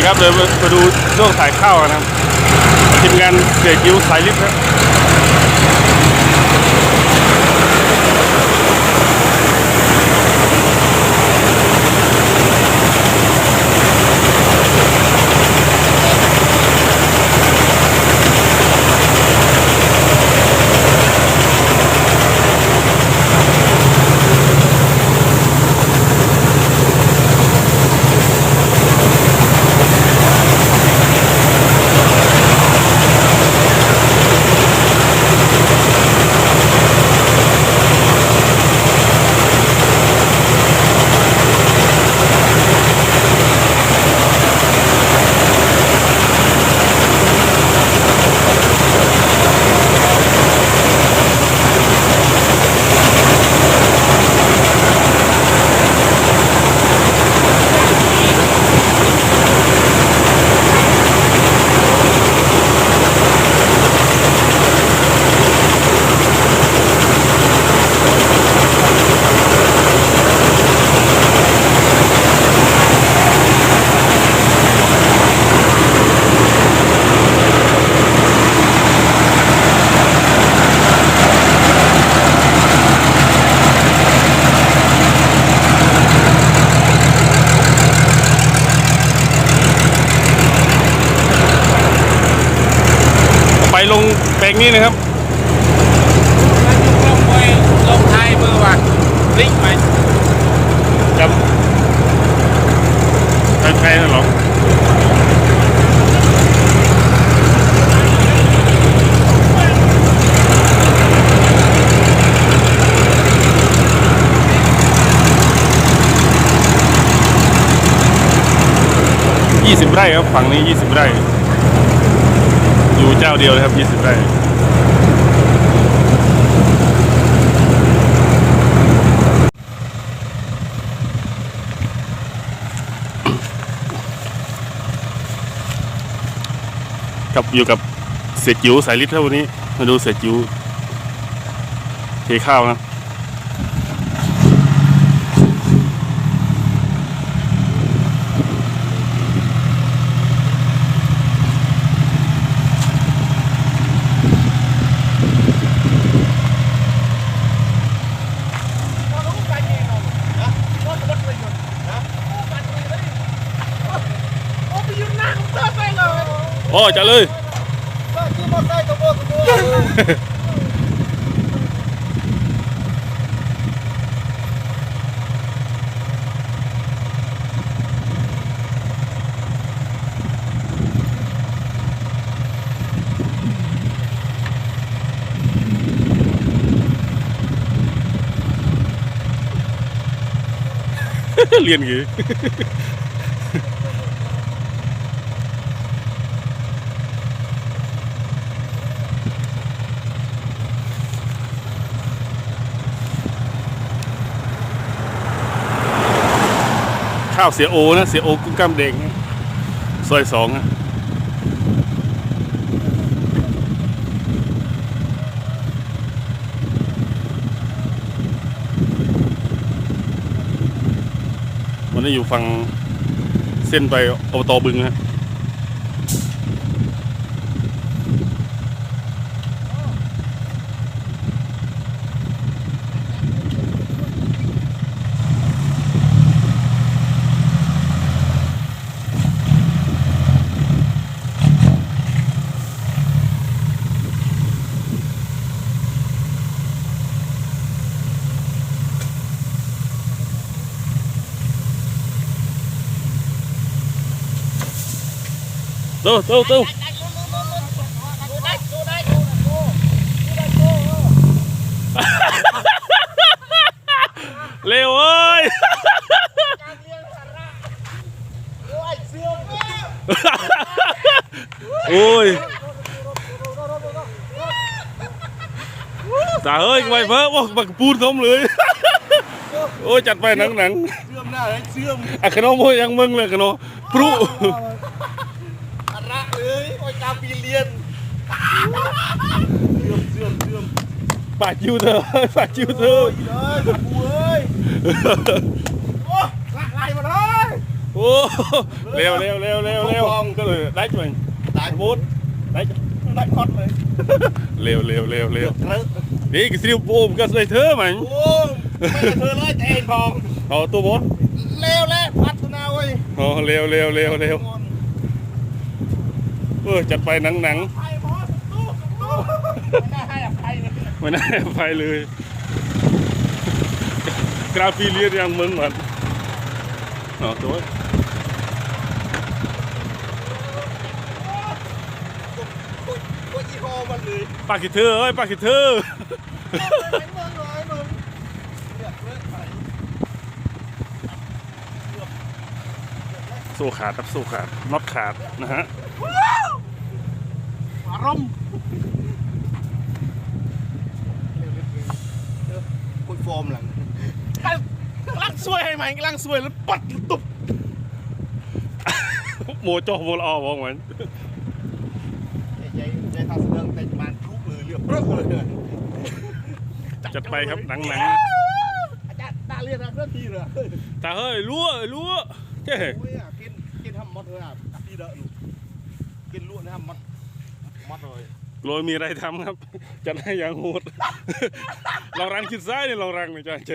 ดีครับเดี๋ยวมาดูช่วงถ่ายข้าวนะครับทีมงานเสียกิ้วสายลิฟต์ครับ ไปลงแปลงนี้นะครับลงไปลงท้ายมือว่ะพลิกไปจำใครๆนั่นหรอยี่สิบไร่ครับ ฝั่งนี้ยี่สิบไร่ อยู่เจ้าเดียวเลยครับยี่สิบไร่กับอยู่กับเสียจิ๋วสายลิตรเท่าวันนี้ มาดูเสียจิ๋วเทข้าวนะ โอ้จะเลย เรียนกี่ ข้าวเสียโอนะ เสียโอกุ้งกล้ามแดงซอยสองนะวันนี้อยู่ฝั่งเส้นไปอบตบึงนะ เต้าเต้าเต้าเร็วเอ้ยโอ้ยตาเอ้ยไวเพ้อว่าบักปูนทมเลย โอ้ยจัดไปหนังหนังเชื่อมหน้าเลยเชื่อมอะขนมโมยังมึงเลยขนมพรุอันละ เลยโอ้ยกาปีเรียนเชื่อมเชื่อมเชื่อมปาดจิวเธอปาดจิวเธอเลยกูเอ้ยโอ้ละลายมาเลยโอ้อ้เร็วเร็วเร็วเร็วเร็วก็เลยได้จุนได้บูดได้จุได้คอดเลยเร็วเร็วเร็วเร็วเถอะนี่ก็สิริโอมก็เลยเธอมันโอ้ไม่ได้เธอเลยแต่เองพองเอาตัวบดเร็วแล้วพัฒนาเว้ยอ๋อเร็วเร็วเร็วเร็วเออจัดไปหนังหนังไอ้บอสตู้ตู้ไม่น่าให้อภัยเลยไม่น่าไปเลยกราฟีเลียนยังมึงเหมือนอ๋อตัวกูยี่ห้อมันเลยปากขิดเธอเอ้ยปากขิดเธอไอ้มึงเลยมึงเลือกเลือกไป สู้ขาดครับสู้ขาดน็อตขาดนะฮะอารมณ์คุยโฟมหลังกำลังสวยให้ไหมกำลังสวยแล้วปัดตุบโมโจโมลอบอกเหมือนใจใจทำเรื่องแต่มันรูปมือเรียบเรื่องเลยจัดไปครับหนังหนังอาจารย์ตาเรียนนะเรื่องทีเลยตาเฮ้ยรั่วรั่ว เจ้โอ้ยอะกินกินทำมดเลยอะพี่เด้อลูกกินลวกนะทำมดมดเลยโรยมีอะไรทำครับ จัดให้อย่างโหด ลองรังคิดซ้ายนี่ลองรังหน่อยจ้าเจ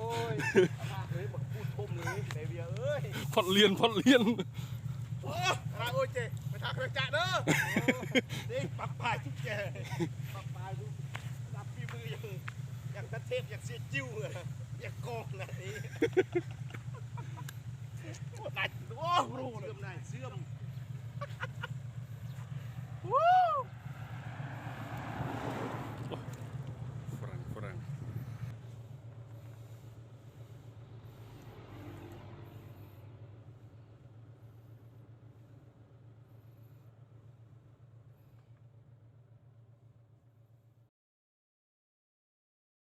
โอ้ยเอามาเฮ้ยบอกพูดชมเลยเบเบียเอ้ยพอดเลียนพอดเลียนโอ้อะไรโอ้ยเจไปทางเครื่องจักรเด้อนี่ปักปลายทุกแกปักปลายดูรับพี่มืออย่างอย่างทัดเทพอย่างเสียจิ้วเลยอย่างกองนะนี่โอ้ยนายโอ้รู้เลย เสื่อมนายเสื่อม